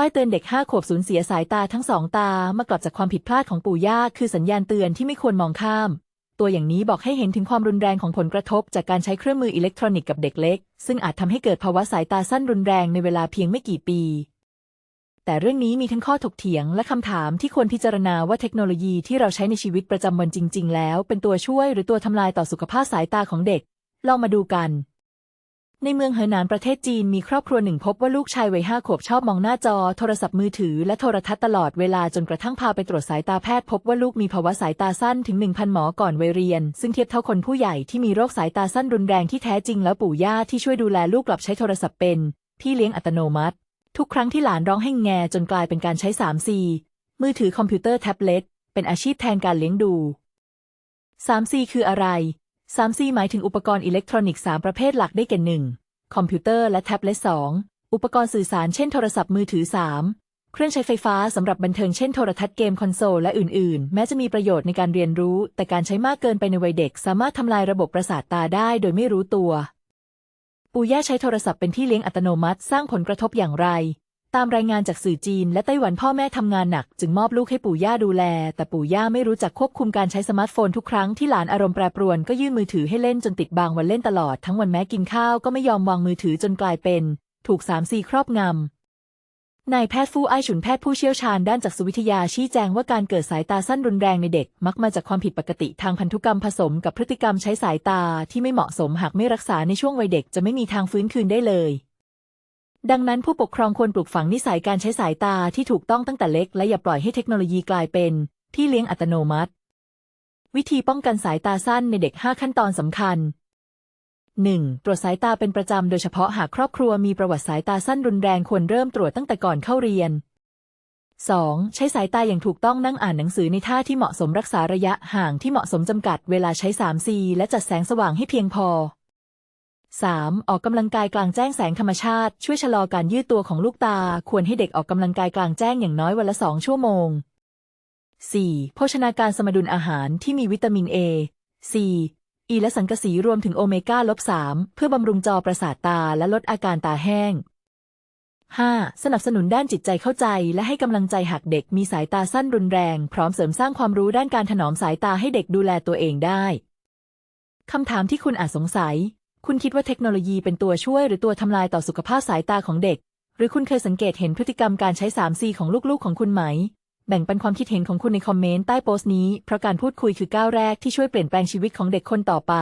ป้ายเตือนเด็กห้าขวบสูญเสียสายตาทั้งสองตามากลับจากความผิดพลาดของปู่ย่าคือสัญญาณเตือนที่ไม่ควรมองข้าม ตัวอย่างนี้บอกให้เห็นถึงความรุนแรงของผลกระทบ จากการใช้เครื่องมืออิเล็กทรอนิกส์กับเด็กเล็ก ซึ่งอาจทำให้เกิดภาวะสายตาสั้นรุนแรงในเวลาเพียงไม่กี่ปี แต่เรื่องนี้มีทั้งข้อถกเถียงและคำถามที่ควรพิจารณาว่าเทคโนโลยีที่เราใช้ในชีวิตประจำวันจริง ๆ แล้ว เป็นตัวช่วยหรือตัวทำลายต่อสุขภาพสายตาของเด็ก ลองมาดูกัน ในเมืองเหอหนานประเทศจีนมีครอบครัวหนึ่งพบว่าลูกชายวัยห้าขวบชอบมองหน้าจอ โทรศัพท์มือถือและโทรทัศน์ตลอดเวลาจนกระทั่งพาไปตรวจสายตาแพทย์พบว่าลูกมีภาวะสายตาสั้นถึง 1,000 หมอก่อนวัยเรียน ซึ่งเทียบเท่าคนผู้ใหญ่ที่มีโรคสายตาสั้นรุนแรงที่แท้จริงแล้วปู่ย่าที่ช่วยดูแลลูกกลับใช้โทรศัพท์เป็น พี่เลี้ยงอัตโนมัติ ทุกครั้งที่หลานร้องให้แงจนกลายเป็นการใช้ 3C มือถือคอมพิวเตอร์แท็บเล็ตเป็นอาชีพแทนการเลี้ยงดู 3C คืออะไร 3C หมายถึงอุปกรณ์อิเล็กทรอนิกส์3ประเภทหลักได้แก่ 1. คอมพิวเตอร์และแท็บเล็ต 2. อุปกรณ์สื่อสารเช่นโทรศัพท์มือถือ 3. เครื่องใช้ไฟฟ้าสำหรับบันเทิงเช่นโทรทัศน์เกมคอนโซลและอื่น ๆ แม้จะมีประโยชน์ในการเรียนรู้ แต่การใช้มากเกินไปในวัยเด็ก สามารถทำลายระบบประสาทตาได้โดยไม่รู้ตัว ปู่ย่าใช้โทรศัพท์เป็นที่เลี้ยงอัตโนมัติ สร้างผลกระทบอย่างไร ตามรายงานจากสื่อจีนและไต้หวันพ่อแม่ทำงานหนัก จึงมอบลูกให้ปู่ย่าดูแล แต่ปู่ย่าไม่รู้จักควบคุมการใช้สมาร์ทโฟนทุกครั้งที่หลานอารมณ์แปรปรวนก็ยื่นมือถือให้เล่นจนติดบางวันเล่นตลอดทั้งวันแม้กินข้าวก็ไม่ยอมวางมือถือจนกลายเป็น ถูกสามซีครอบงำนายแพทย์ฟู่ไอฉุนแพทย์ผู้เชี่ยวชาญด้านจักษุวิทยาชี้แจงว่าการเกิดสายตาสั้นรุนแรงในเด็ก มักมาจากความผิดปกติทางพันธุกรรมผสมกับพฤติกรรมใช้สายตาที่ไม่เหมาะสมหากไม่รักษาในช่วงวัยเด็กจะไม่มีทางฟื้นคืนได้เลย ดังนั้นผู้ปกครองควรปลูกฝังนิสัยการใช้สายตาที่ถูกต้องตั้งแต่เล็ก และอย่าปล่อยให้เทคโนโลยีกลายเป็นพี่เลี้ยงอัตโนมัติ วิธีป้องกันสายตาสั้นในเด็ก 5 ขั้นตอนสำคัญ 1. ตรวจสายตาเป็นประจำ โดยเฉพาะหากครอบครัวมีประวัติสายตาสั้นรุนแรงควรเริ่มตรวจตั้งแต่ก่อนเข้าเรียน 2. ใช้สายตาอย่างถูกต้องนั่งอ่านหนังสือในท่าที่เหมาะสมรักษาระยะห่างที่เหมาะสมจำกัดเวลาใช้ 3C และจัดแสงสว่างให้เพียงพอ 3. ออกกำลังกายกลางแจ้งแสงธรรมชาติ ช่วยชะลอการยืดตัวของลูกตา ควรให้เด็กออกกำลังกายกลางแจ้งอย่างน้อยวันละ 2 ชั่วโมง 4. โภชนาการสมดุลอาหารที่มีวิตามิน A C E และสังกะสีรวมถึงโอเมก้าลบ3เพื่อบำรุงจอประสาทตาและลดอาการตาแห้ง 5. สนับสนุนด้านจิตใจเข้าใจ และให้กำลังใจหากเด็กมีสายตาสั้นรุนแรง พร้อมเสริมสร้างความรู้ด้านการถนอมสายตาให้เด็กดูแลตัวเองได้ คำถามที่คุณอาจสงสัย คุณคิดว่าเทคโนโลยีเป็นตัวช่วยหรือตัวทำลายต่อสุขภาพสายตาของเด็ก หรือคุณเคยสังเกตเห็นพฤติกรรมการใช้ 3C ของลูกๆ ของคุณไหม แบ่งปันความคิดเห็นของคุณในคอมเมนต์ใต้โพสต์นี้ เพราะการพูดคุยคือก้าวแรกที่ช่วยเปลี่ยนแปลงชีวิตของเด็กคนต่อไป